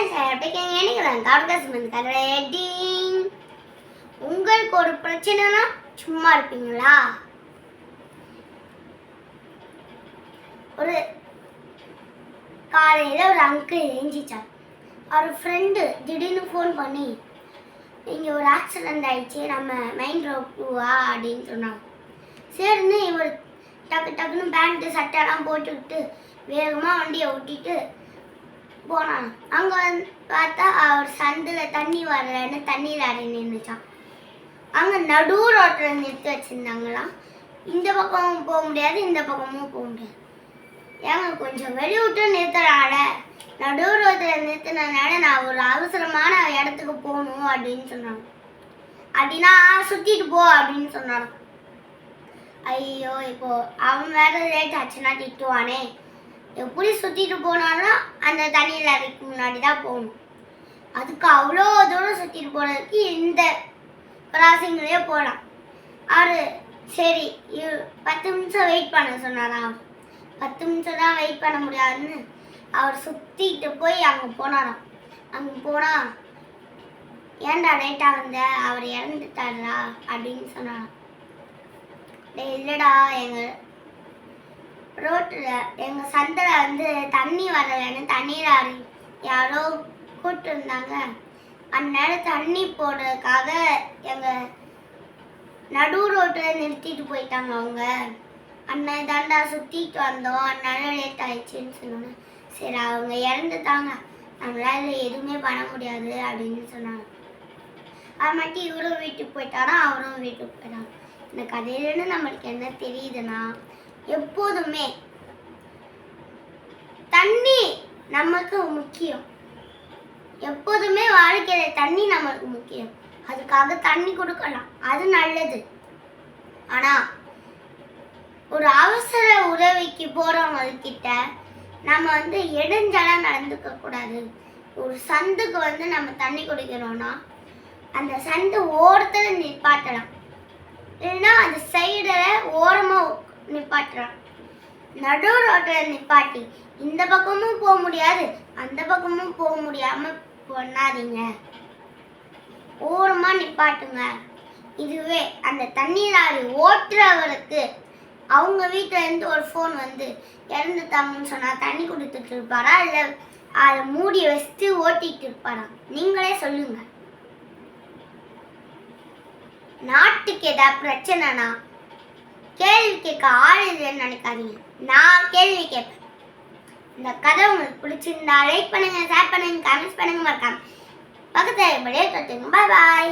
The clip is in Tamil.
ஃப்ரெண்ட்ஸ் எப்படி நினைக்கிறேன் கார்கஸ் உங்களுக்கு ஒரு பிரச்சனைனா சும்மா இருப்பீங்களா ஒரு காலையில் ஒரு அங்கிள் எழுந்திச்சார் அவர் ஃப்ரெண்டு திடீர்னு ஃபோன் பண்ணி இங்கே ஒரு ஆக்சிடெண்ட் ஆயிடுச்சு நம்ம மெயின் ரோடு அப்படின்னு சொன்னாங்க சரின்னு இவர் டக்கு டக்குன்னு பேண்ட்டு சட்டைலாம் போட்டுக்கிட்டு வேகமாக வண்டியை ஓட்டிட்டு போனான். அங்கே வந்து பார்த்தா அவர் சந்தில் தண்ணி வரலன்னு தண்ணி அடி நின்றுச்சான் அங்கே நடு ரோட்டில் நிறுத்தி வச்சுருந்தாங்களாம் இந்த பக்கமும் போக முடியாது இந்த பக்கமும் போக முடியாது. ஏங்க கொஞ்சம் வெளியூட்டு நிறுத்துறாட நடு ரோட்டில் நிறுத்தினால நான் ஒரு அவசரமான இடத்துக்கு போகணும் அப்படின்னு சொன்னாங்க. அப்படின்னா சுற்றிட்டு போ அப்படின்னு சொன்னாங்க. ஐயோ இப்போ அவன் வேற லேட் ஆச்சுன்னா திட்டுவானே. எப்படி சுற்றிட்டு போனாலும் அந்த தண்ணியில் அறைக்கு முன்னாடி தான் போகணும். அதுக்கு அவ்வளோ தூரம் சுற்றிட்டு போனதுக்கு இந்த கிராசிங்லேயே போகலாம். அவர் சரி இவ் பத்து நிமிஷம் வெயிட் பண்ண சொன்னாராம் பத்து நிமிஷம் தான் வெயிட் பண்ண முடியாதுன்னு அவர் சுற்றிட்டு போய் அங்கே போனாராம். அங்கே போனால் ஏன்டா லேட்டாக வந்த? அவர் இறந்துட்டாரா அப்படின்னு சொன்னாராம். இல்லைடா எங்கள் ரோட்டில் எங்கள் சந்தில் வந்து தண்ணி வரலன்னு தண்ணீர் ஆறு யாரோ கூப்பிட்டுருந்தாங்க. அந்நேரம் தண்ணி போடுறதுக்காக எங்கள் நடு ரோட்டில் நிறுத்திட்டு போயிட்டாங்க அவங்க. அண்ணன் தாண்டா சுற்றிட்டு வந்தோம். அண்ணன் லேட் ஆயிடுச்சுன்னு சொன்னாங்க. சரி அவங்க இறந்துட்டாங்க. நம்மளால எதுவுமே பண்ண முடியாது அப்படின்னு சொன்னாங்க. அது மட்டும் இவரும் வீட்டுக்கு போயிட்டாரா அவரும் வீட்டுக்கு போயிட்டாங்க. இந்த கதையிலேருந்து நம்மளுக்கு என்ன தெரியுதுன்னா எப்போதுமே. தண்ணி நமக்கு முக்கியம். எப்போதுமே வாழ்க்கையில தண்ணி நமக்கு முக்கியம். அதுக்காக தண்ணி கொடுக்கலாம். அது நல்லது. ஆனா ஒரு அவசர உதவிக்கு போறவங்க கிட்ட நம்ம வந்து இடைஞ்சலா நடந்துக்க கூடாது. ஒரு சந்துக்கு வந்து நம்ம தண்ணி குடிக்கிறோம்னா அந்த சந்து ஓரத்தில் நிப்பாட்டலாம். இல்லைன்னா அந்த சைடில் ஓரமாக நிப்பாட்டலாம் நடு ரோட்டில் நிப்பாட்டி. இந்த பக்கமும் போக முடியாது. அந்த பக்கமும் போக முடியாம பண்ணாதீங்க. ஓரமாக நிப்பாட்டுங்க. இதுவே அந்த தண்ணி லாரி ஓட்டுறவருக்கு அவங்க வீட்டுல இருந்து ஒரு ஃபோன் வந்து இறந்துட்டாங்கன்னு சொன்னால் தண்ணி கொடுத்துட்டு இருப்பாரா? இல்லை அதை மூடி வச்சுட்டு ஓட்டிட்டு இருப்பாரா? நீங்களே சொல்லுங்க. நாட்டுக்கு ஏதாவது பிரச்சனைனா கேட்க ஆள் இல்லைன்னு நினைக்காதீங்க. நான் கேள்வி கேட்பேன். இந்த கதை உங்களுக்கு பிடிச்சிருந்தா லைக் பண்ணுங்க ஷேர் பண்ணுங்க கமெண்ட்ஸ் பண்ணுங்க மறக்காம. பக்கத்தில் எப்படியே தொட்டுங்க பாய் பாய்.